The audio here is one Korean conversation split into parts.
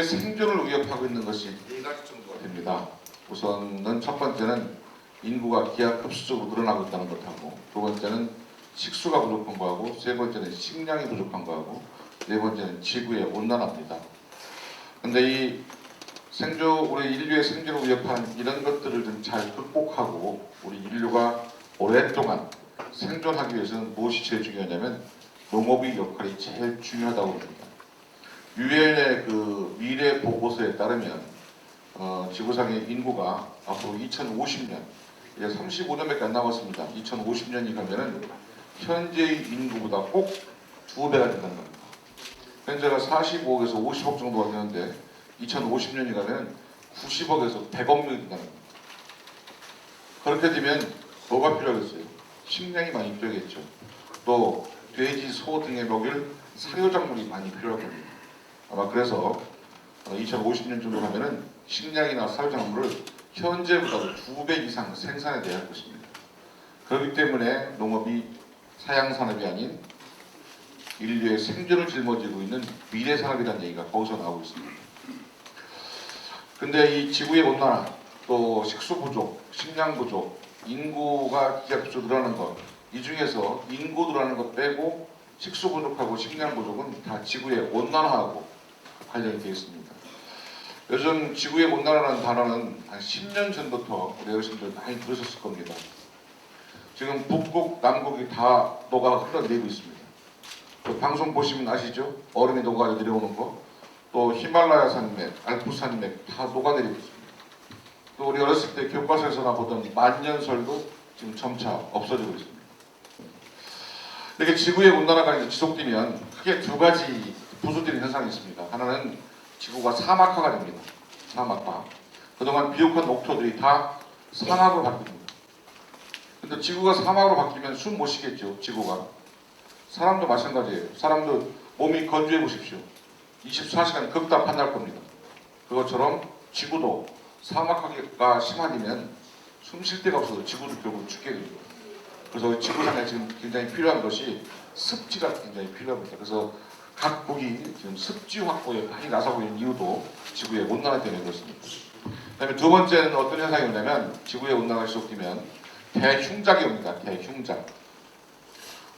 인류의 생존을 위협하고 있는 것이 네 가지 정도가 됩니다. 우선은 첫 번째는 인구가 기하급수적으로 늘어나고 있다는 것하고 두 번째는 식수가 부족한 거하고 세 번째는 식량이 부족한 거하고 네 번째는 지구의 온난화입니다. 근데 이 생존 우리 인류의 생존을 위협하는 이런 것들을 좀 잘 극복하고 우리 인류가 오랫동안 생존하기 위해서는 무엇이 제일 중요하냐면 농업의 역할이 제일 중요하다고 봅니다. 유엔의 그 미래 보고서에 따르면 어, 지구상의 인구가 앞으로 2050년 이제 35년밖에 안 남았습니다. 2050년이 가면은 현재의 인구보다 꼭 두 배가 된다는 겁니다. 현재가 45억에서 50억 정도가 되는데 2050년이 가면 90억에서 100억 명이 된다는 겁니다. 그렇게 되면 뭐가 필요하겠어요? 식량이 많이 필요하겠죠. 또 돼지, 소 등에 먹일 사료작물이 많이 필요할 겁니다. 아마 그래서 2050년 정도 가면은 식량이나 사료작물을 현재보다 두 배 이상 내야 할 것입니다. 그렇기 때문에 농업이 사양 산업이 아닌 인류의 생존을 짊어지고 있는 미래 산업이라는 얘기가 거기서 나오고 있습니다. 근데 이 지구의 온난화, 또 식수 부족, 식량 부족, 인구가 기하급수로 늘어나는 것, 이 중에서 인구 늘어나는 것 빼고 식수 부족하고 식량 부족은 다 지구의 온난화하고 관련이 되어 있습니다. 요즘 지구의 온난화라는 단어는 한 10년 전부터 우리 어르신들 많이 들으셨을 겁니다. 지금 북극, 남극이 다 녹아 흘러내리고 있습니다. 그 방송 보시면 아시죠? 얼음이 녹아 내려오는 거. 또 히말라야 산맥, 알프 산맥 다 녹아내리고 있습니다. 또 우리 어렸을 때 교과서에서나 보던 만년설도 지금 점차 없어지고 있습니다. 이렇게 지구의 온난화가 지속되면 크게 두 가지 부수되는 현상이 있습니다. 하나는 지구가 사막화가 됩니다. 사막화. 그동안 비옥한 녹토들이 다 사막으로 바뀝니다. 근데 지구가 사막으로 바뀌면 숨 못 쉬겠죠, 지구가. 사람도 마찬가지예요. 사람도 몸이 건조해 보십시오. 24시간 극단 판 날 겁니다. 그것처럼 지구도 사막화가 심해지면 숨 쉴 데가 없어서 지구도 결국 죽게 됩니다. 그래서 지구상에 지금 굉장히 필요한 것이 습지가 굉장히 필요합니다. 그래서 각 국이 지금 습지 확보에 많이 나서고 있는 이유도 지구의 온난화 때문에 그렇습니다. 그다음에 두 번째는 어떤 현상이 오냐면 지구의 온난화가 지속되면 대흉작이 옵니다. 대흉작.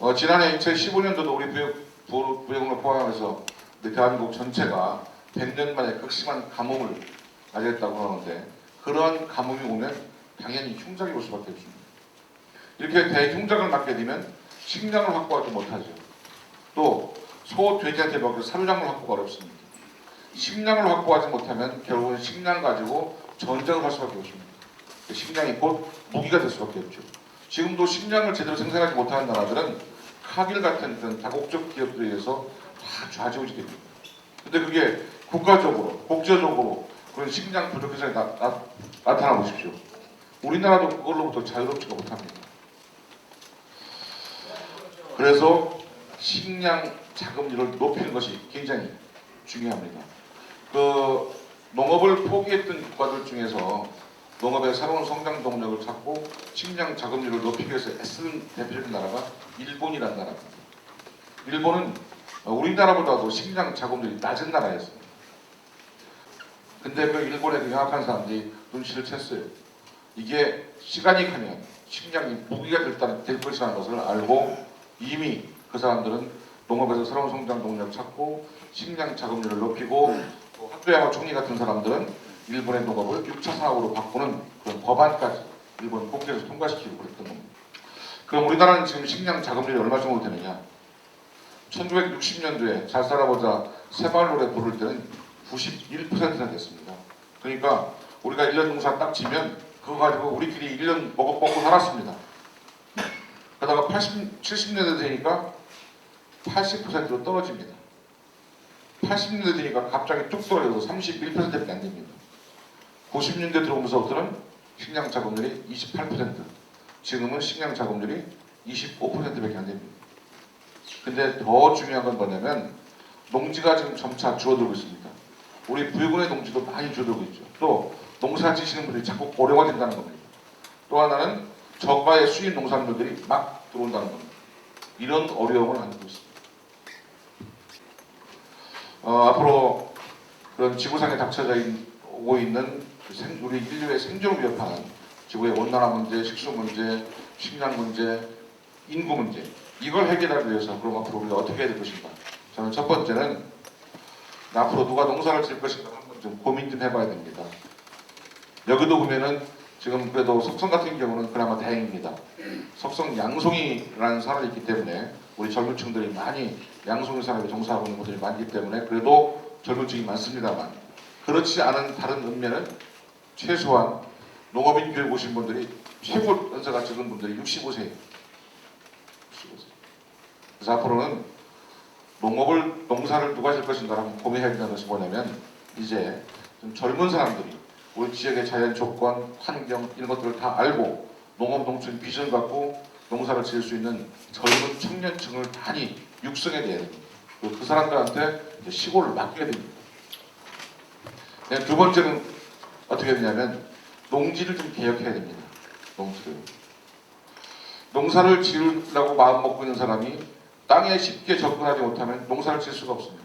어, 지난해 2015년도도 우리 부역, 부, 부역을 포함해서 대한민국 전체가 100년 만에 극심한 가뭄을 맞이했다고 하는데 그런 가뭄이 오면 당연히 흉작이 올 수밖에 없습니다. 이렇게 대흉작을 맞게 되면 식량을 확보하지 못하죠. 또 소, 돼지한테 먹을 사료작물 확보가 어렵습니다. 식량을 확보하지 못하면 결국은 식량 가지고 전쟁을 할 수밖에 없습니다. 식량이 곧 무기가 될 수밖에 없죠. 지금도 식량을 제대로 생산하지 못하는 나라들은 카길 같은 그런 다국적 기업들에 의해서 다 좌지우지 됩니다. 근데 그게 국가적으로, 국제적으로 그런 식량 부족 현상이 나, 나, 나타나 보십시오. 우리나라도 그걸로부터 자유롭지가 못합니다. 그래서 식량 자금률을 높이는 것이 굉장히 중요합니다. 그 농업을 포기했던 국가들 중에서 농업의 새로운 성장 동력을 찾고 식량 자금률을 높이기 위해서 애쓰는 대표적인 나라가 일본이라는 나라입니다. 일본은 우리나라보다도 식량 자금률이 낮은 나라였습니다. 근데 그 일본의 그 영악한 사람들이 눈치를 챘어요. 이게 시간이 가면 식량이 무기가 될 것이라는 것을 알고 이미 그 사람들은 농업에서 새로운 성장 동력 찾고 식량 자금률을 높이고 또 학교야마 총리 같은 사람들은 일본의 농업을 6차 산업으로 바꾸는 그런 법안까지 일본 국회에서 통과시키고 그랬던 겁니다. 그럼 우리나라는 지금 식량 자금률이 얼마 정도 되느냐? 1960년도에 잘 살아보자 새마을 노래 부를 때는 91%나 됐습니다. 그러니까 우리가 1년 농사 딱 지면 그거 가지고 우리끼리 1년 먹어 먹고 살았습니다. 그러다가 80, 70년대 되니까 80%로 떨어집니다. 80년대 되니까 갑자기 뚝 떨어져서 31%밖에 안 됩니다. 90년대 들어오면서부터는 식량 자금률이 28%, 지금은 식량 자금률이 25%밖에 안 됩니다. 근데 더 중요한 건 뭐냐면 농지가 지금 점차 줄어들고 있습니다. 우리 부유군의 농지도 많이 줄어들고 있죠. 또 농사 지시는 분들이 자꾸 된다는 겁니다. 또 하나는 저가의 수입 농산물들이 막 들어온다는 겁니다. 이런 어려움을 안고 있습니다. 어, 앞으로 그 그런 지구상에 닥쳐져 있- 오고 있는 우리 인류의 생존을 위협하는 지구의 온난화 문제, 식수 문제, 식량 문제, 인구 문제 이걸 해결하기 위해서 그럼 앞으로 우리가 어떻게 해야 될 것인가? 저는 첫 번째는 앞으로 누가 농사를 지을 것인가 한번 좀 고민 좀 해봐야 됩니다. 여기도 보면은 지금 그래도 석성 같은 경우는 그나마 다행입니다. 석성 양송이라는 산업이 있기 때문에 우리 젊은 층들이 많이 양송이 산업에 종사하고 있는 분들이 많기 때문에 그래도 젊은 층이 많습니다만 그렇지 않은 다른 읍면은 최소한 농업인 교육 오신 분들이 최고 연세가 적은 분들이 65세예요. 65세. 그래서 앞으로는 농업을 농사를 누가 질 것인가 한번 고민해야 된다는 것이 뭐냐면 이제 좀 젊은 사람들이 우리 지역의 자연 조건, 환경 이런 것들을 다 알고 농업 농촌 비전 갖고 농사를 지을 수 있는 젊은 청년층을 많이 육성해야. 그리고 그 사람들한테 시골을 맡겨야 됩니다. 네, 두 번째는 어떻게 되냐면 농지를 좀 개혁해야 됩니다. 농지를. 농사를 지으려고 마음 먹고 있는 사람이 땅에 쉽게 접근하지 못하면 농사를 지을 수가 없습니다.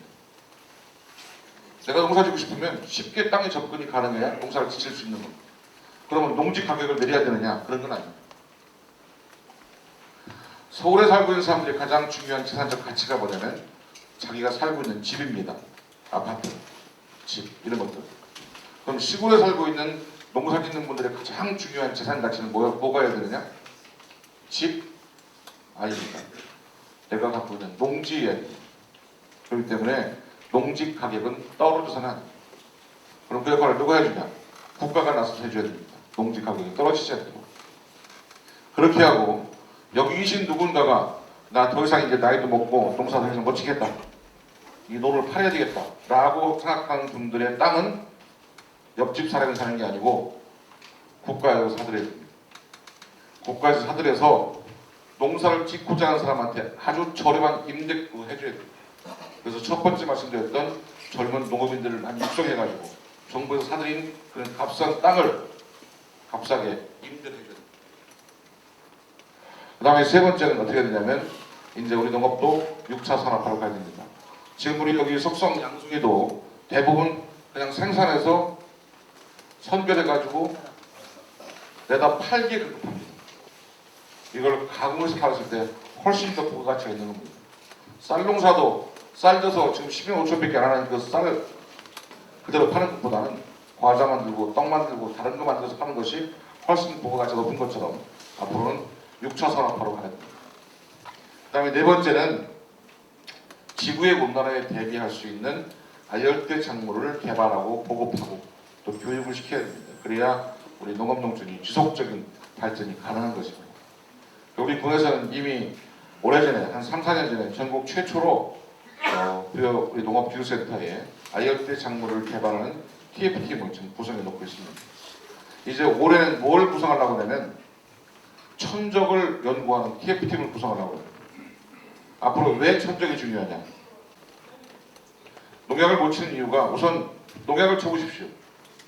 내가 농사 짓고 싶으면 쉽게 땅에 접근이 가능해야 농사를 지을 수 있는 겁니다. 그러면 농지 가격을 내려야 되느냐? 그런 건 아닙니다. 서울에 살고 있는 사람들이 가장 중요한 재산적 가치가 뭐냐면 자기가 살고 있는 집입니다. 아파트, 집 이런 것들. 그럼 시골에 살고 있는 농사 짓는 분들의 가장 중요한 재산 가치는 뭐, 뭐가 해야 되느냐? 집, 아닙니다. 내가 갖고 있는 농지에 그렇기 때문에 농지 가격은 떨어져서는 안. 그럼 그 역할을 누가 해주냐? 국가가 나서서 해줘야 됩니다. 농지 가격이 떨어지지 않도록. 그렇게 하고 여기 계신 누군가가 나 더 이상 이제 나이도 먹고 농사 더 이상 못 지겠다. 이 논을 팔아야 되겠다. 라고 생각하는 분들의 땅은 옆집 사람이 사는 게 아니고 국가에서 사들여야 됩니다. 국가에서 사들여서 농사를 짓고자 하는 사람한테 아주 저렴한 임대료 해줘야 돼요. 그래서 첫 번째 말씀드렸던 젊은 농업인들을 많이 육성해가지고 정부에서 사들인 그런 값싼 땅을 값싸게 임대를 해줘야 돼요. 그 다음에 세 번째는 어떻게 되냐면 이제 우리 농업도 6차 산업화로 가야 됩니다. 지금 우리 여기 석성 양숭이도 대부분 그냥 생산해서 선별해가지고 내다 팔기에 급합니다. 이걸 가공해서 팔았을 때 훨씬 더 부가가치가 있는 겁니다. 쌀 농사도 쌀 져서 지금 10년 5천밖에 안 하는 그 쌀을 그대로 파는 것보다는 과자 만들고 떡 만들고 다른 거 만들어서 파는 것이 훨씬 부가가치가 높은 것처럼 앞으로는 6차 산업화로 됩니다. 그 다음에 네 번째는 지구의 온난화에 대비할 수 있는 아열대 작물을 개발하고 보급하고 또 교육을 시켜야 됩니다. 그래야 우리 농업농촌이 지속적인 발전이 가능한 것입니다. 우리 군에서는 이미 오래전에 한 3, 4년 전에 전국 최초로 어, 그 우리 농업기술센터에 아열대 작물을 개발하는 TF팀을 지금 구성해 놓고 있습니다. 이제 올해는 뭘 구성하려고 하냐면 천적을 연구하는 TF팀을 구성하려고 해요. 앞으로 왜 천적이 중요하냐? 농약을 못 치는 이유가 우선 농약을 쳐보십시오.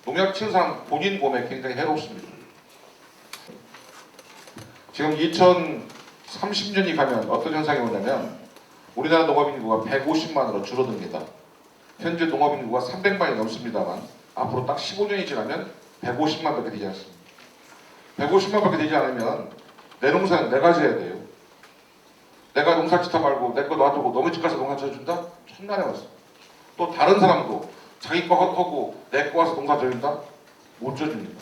농약 치는 사람 본인 몸에 굉장히 해롭습니다. 지금 2030년이 가면 어떤 현상이 오냐면 우리나라 농업 인구가 150만으로 줄어듭니다. 현재 농업 인구가 300만이 넘습니다만 앞으로 딱 15년이 지나면 150만밖에 되지 않습니다. 150만밖에 되지 않으면 내 농사는 내가 져야 돼요. 내가 농사 짓다 말고 내 거 놔두고 너무 집 가서 농사 져준다? 천만에 왔어. 또 다른 사람도 자기 거 하고 내 거 와서 농사 져준다? 못 져줍니다.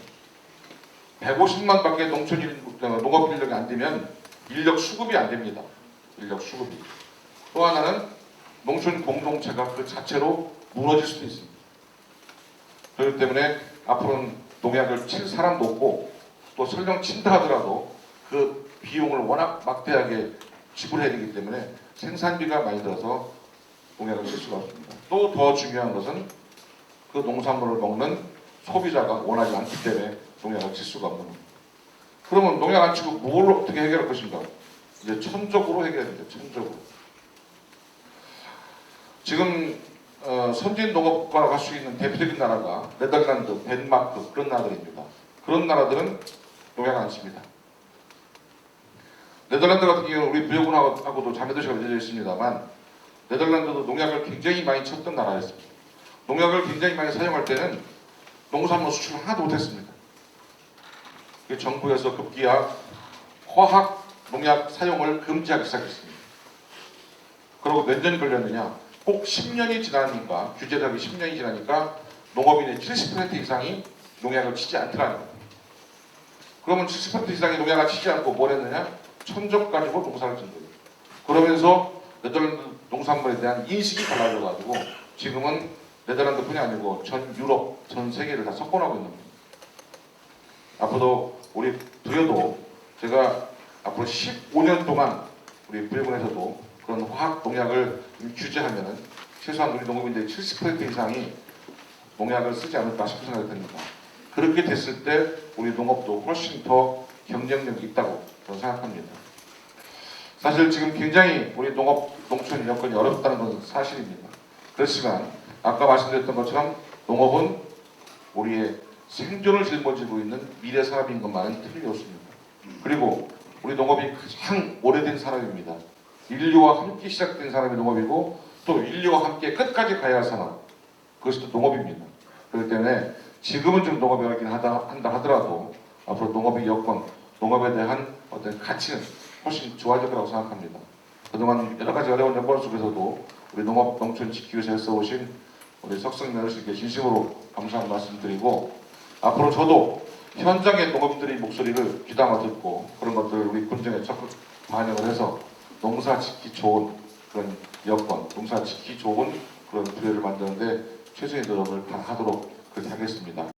150만 밖에 농촌 인, 어, 농업 인력이 안 되면 인력 수급이 안 됩니다. 인력 수급이. 또 하나는 농촌 공동체가 그 자체로 무너질 수도 있습니다. 그렇기 때문에 앞으로는 농약을 칠 사람도 없고 또 설령 친다 하더라도 그 비용을 워낙 막대하게 지불해야 되기 때문에 생산비가 많이 들어서 농약을 칠 수가 없습니다. 또 더 중요한 것은 그 농산물을 먹는 소비자가 원하지 않기 때문에 농약을 칠 수가 없는 겁니다. 그러면 농약 안 치고 뭘 어떻게 해결할 것인가? 이제 천적으로 해결해야 됩니다. 천적으로. 지금 어, 선진 농업과로 갈 수 있는 대표적인 나라가 네덜란드, 덴마크 그런 나라들입니다. 그런 나라들은 농약 안 칩니다. 네덜란드 같은 경우는 우리 부여군하고도 자매도시가 맺어져 있습니다만 네덜란드도 농약을 굉장히 많이 쳤던 나라였습니다. 농약을 굉장히 많이 사용할 때는 농산물 수출을 하나도 못했습니다. 그 정부에서 급기야 화학 농약 사용을 금지하기 시작했습니다. 그리고 몇 년이 걸렸느냐? 꼭 10년이 지나니까 규제력이 10년이 지나니까 농업인의 70% 이상이 농약을 치지 않더라는 거예요. 그러면 70% 이상의 농약을 치지 않고 뭘 했느냐? 천적 가지고 농사를 짓는 거예요. 그러면서 네덜란드 농산물에 대한 인식이 달라져 가지고 지금은 네덜란드뿐이 아니고 전 유럽, 전 세계를 다 석권하고 있는 겁니다. 앞으로도 우리 부여도 제가 앞으로 15년 동안 우리 부여군에서도 그런 화학 농약을 좀 규제하면은 최소한 우리 농업인들의 70% 이상이 농약을 쓰지 않을까 싶은 생각이 듭니다. 그렇게 됐을 때 우리 농업도 훨씬 더 경쟁력이 있다고 저는 생각합니다. 사실 지금 굉장히 우리 농업 농촌 여건이 어렵다는 것은 사실입니다. 그렇지만 아까 말씀드렸던 것처럼 농업은 우리의 생존을 짊어지고 있는 미래 산업인 것만은 틀림이 없습니다. 그리고 우리 농업이 가장 오래된 산업입니다. 인류와 함께 시작된 산업이 농업이고 또 인류와 함께 끝까지 가야 할 산업 그것이 또 농업입니다. 그렇기 때문에 지금은 좀 농업이 어렵긴 한다 하더라도 앞으로 농업의 여건, 농업에 대한 어떤 가치는 훨씬 좋아질 거라고 생각합니다. 그동안 여러 가지 어려운 여건 속에서도 우리 농업 농촌 지키기 위해서 애써오신 우리 석성민 어르신께 진심으로 감사한 말씀드리고 앞으로 저도 현장의 농업인들의 목소리를 귀담아 듣고 그런 것들을 우리 군정에 적극 반영을 해서 농사 짓기 좋은 그런 여건, 농사 짓기 좋은 그런 부여를 만드는데 최선의 노력을 다하도록 그렇게 하겠습니다.